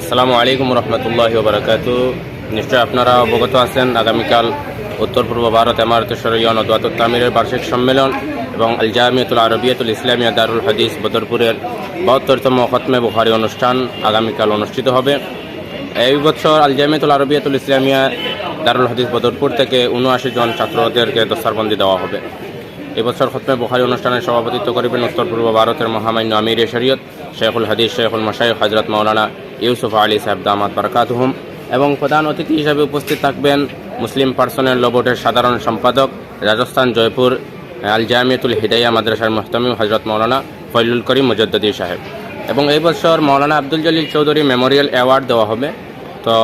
আসসালামু আলাইকুম রহমতুল্লাহ বারাকাত। নিশ্চয় আপনারা অবগত আছেন, আগামীকাল উত্তর পূর্ব ভারত এমারত শরীয় নদওয়াত তামিরের বার্ষিক সম্মেলন এবং আল জামিয়াতুল আরবিয়াতুল ইসলামিয়া দারুল হাদিস বদরপুরের বাহাত্তরতম খতমে বুখারি অনুষ্ঠান আগামীকাল অনুষ্ঠিত হবে। এই বছর আল জামিয়াতুল আরবিয়াতুল ইসলামিয়া দারুল হাদিস বদরপুর থেকে উনআশি জন ছাত্রদেরকে দস্তারবন্দি দেওয়া হবে। এবছর খতমে বুখারি অনুষ্ঠানের সভাপতিত্ব করিবেন উত্তর পূর্ব ভারতের মহামান্য আমির শরীয়ত। শেখুল হাদিস, শেখুল মশাই হজরত মৌলানা ইউসুফ আলী সাহেব দামাত বারকাতহুম। এবং প্রধান অতিথি হিসাবে উপস্থিত থাকবেন মুসলিম পার্সোনেল লোবোটের সাধারণ সম্পাদক রাজস্থান জয়পুর আল জামিয়াতুল হিদাইয়া মাদ্রাসার মোহতামিম হজরত মৌলানা ফৈলুল করিম মুজদ্দদি সাহেব। এবং এই বছর মৌলানা আব্দুল জলিল চৌধুরী মেমোরিয়াল অ্যাওয়ার্ড দেওয়া হবে। তো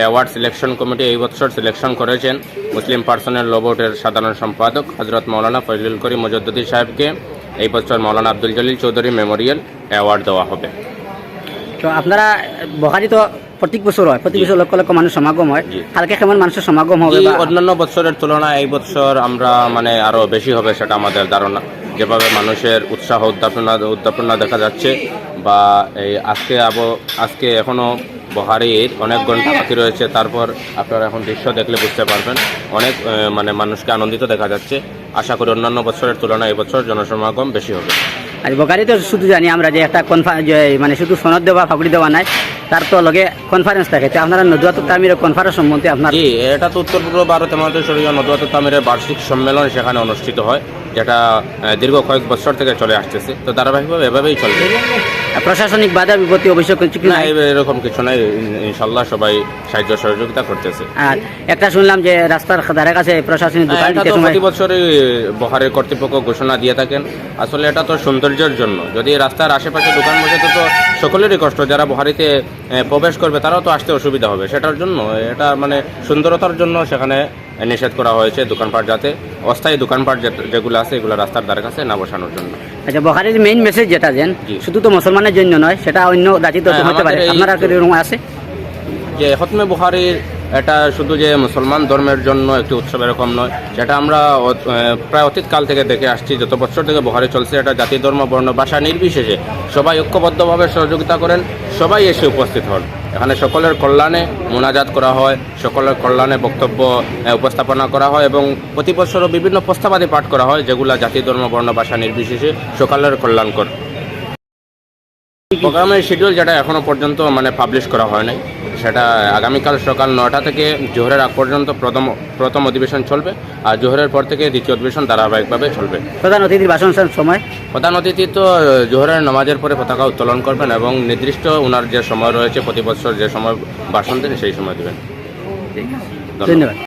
অ্যাওয়ার্ড সিলেকশন কমিটি এই বছর সিলেকশন করেছেন মুসলিম পার্সোনেল লোবোটের সাধারণ সম্পাদক হজরত মৌলানা ফজলুল করিম মজদ্দুদ্দি সাহেবকে। এই বছর মৌলানা আব্দুল জলিল চৌধুরী মেমোরিয়াল অ্যাওয়ার্ড দেওয়া হবে। তো আপনারা বখারি তো প্রত্যেক বছর হয় প্রত্যেক বছর লক্ষ লক্ষ মানুষ সমাগম হয়। কালকে কেমন মানুষের সমাগম হবে অন্যান্য বছরের তুলনায় এই বছর আমরা মানে আরও বেশি হবে সেটা আমাদের ধারণা। যেভাবে মানুষের উৎসাহ উদ্যাপনা উদ্যাপনা দেখা যাচ্ছে বা এই আজকে আবো আজকে এখনও বহারির অনেক ঘণ্টা বাকি রয়েছে। তারপর আপনারা এখন দৃশ্য দেখলে বুঝতে পারবেন। অনেক মানে মানুষকে আনন্দিত দেখা যাচ্ছে। আশা করি অন্যান্য বছরের তুলনায় এবছর জনসমাগম বেশি হবে। আর বোকারি তো শুধু জানি আমরা যে একটা কনফারেন্স মানে শুধু সনদ দেওয়া ফাগুড়ি দেওয়া নাই তার তো লগে কনফারেন্স থাকে। তো আপনারা নদুয়াত তামির কনফারেন্স সম্বন্ধে আপনার এটা তো উত্তর পূর্ব ভারত আমাদের শরীর নদওয়াত তামিরের বার্ষিক সম্মেলন সেখানে অনুষ্ঠিত হয়। যেটা দীর্ঘ কয়েক বছর থেকে চলে আসতেছে। তো ধারাবাহিকভাবে এভাবেই চলবে। প্রশাসনিক বাধা বিপত্তি অবশ্য কিছু না এরকম কিছু নাই। ইনশাল্লাহ সবাই সাহায্য সহযোগিতা করতেছে। আর একটা শুনলাম যে রাস্তার ধারে কাছে প্রশাসনিক দোকান প্রতি বছরই বহারের কর্তৃপক্ষ ঘোষণা দিয়ে থাকেন। আসলে এটা তো সৌন্দর্যের জন্য। যদি রাস্তার আশেপাশে দোকান বসে তো সকলেরই কষ্ট। যারা বহারিতে প্রবেশ করবে তারাও তো আসতে অসুবিধা হবে। সেটার জন্য এটা মানে সুন্দরতার জন্য সেখানে নিষেধ করা হয়েছে দোকানপাট যাতে অস্থায়ী দোকানপাট যেগুলো আছে এগুলো রাস্তার ধারে কাছে না বসানোর জন্য। আচ্ছা বখারির মেইন মেসেজ যেটা দেন শুধু তো মুসলমানের জন্য নয় সেটা অন্য জাতি তো হ্যাঁ, হতে পারে। আপনারা কি এরকম আছে? যে হতমে বুখারির এটা শুধু যে মুসলমান ধর্মের জন্য একটি উৎসব এরকম নয় যেটা আমরা প্রায় অতীতকাল থেকে দেখে আসছি যত বছর থেকে বুহারি চলছে এটা জাতি ধর্ম বর্ণ ভাষা নির্বিশেষে সবাই ঐক্যবদ্ধভাবে সহযোগিতা করেন সবাই এসে উপস্থিত হন। এখানে সকলের কল্যাণে মোনাজাত করা হয়, সকলের কল্যাণে বক্তব্য উপস্থাপনা করা হয় এবং প্রতি বছরও বিভিন্ন প্রস্তাবাদি পাঠ করা হয় যেগুলো জাতি, ধর্ম, বর্ণ, ভাষা নির্বিশেষে সকলের কল্যাণকর। প্রোগ্রামের শিডিউল যেটা এখনও পর্যন্ত মানে পাবলিশ করা হয় নাই। সেটা আগামীকাল সকাল নটা থেকে জোহরের আগ পর্যন্ত প্রথম প্রথম অধিবেশন চলবে আর জোহরের পর থেকে দ্বিতীয় অধিবেশন ধারাবাহিকভাবে চলবে। প্রধান অতিথির ভাষণ সময়? প্রধান অতিথি তো জোহরের নামাজের পরে পতাকা উত্তোলন করবেন এবং নির্দিষ্ট ওনার যে সময় রয়েছে প্রতি বছর যে সময় ভাষণ দেন সেই সময় দেবেন। ধন্যবাদ। ধন্যবাদ।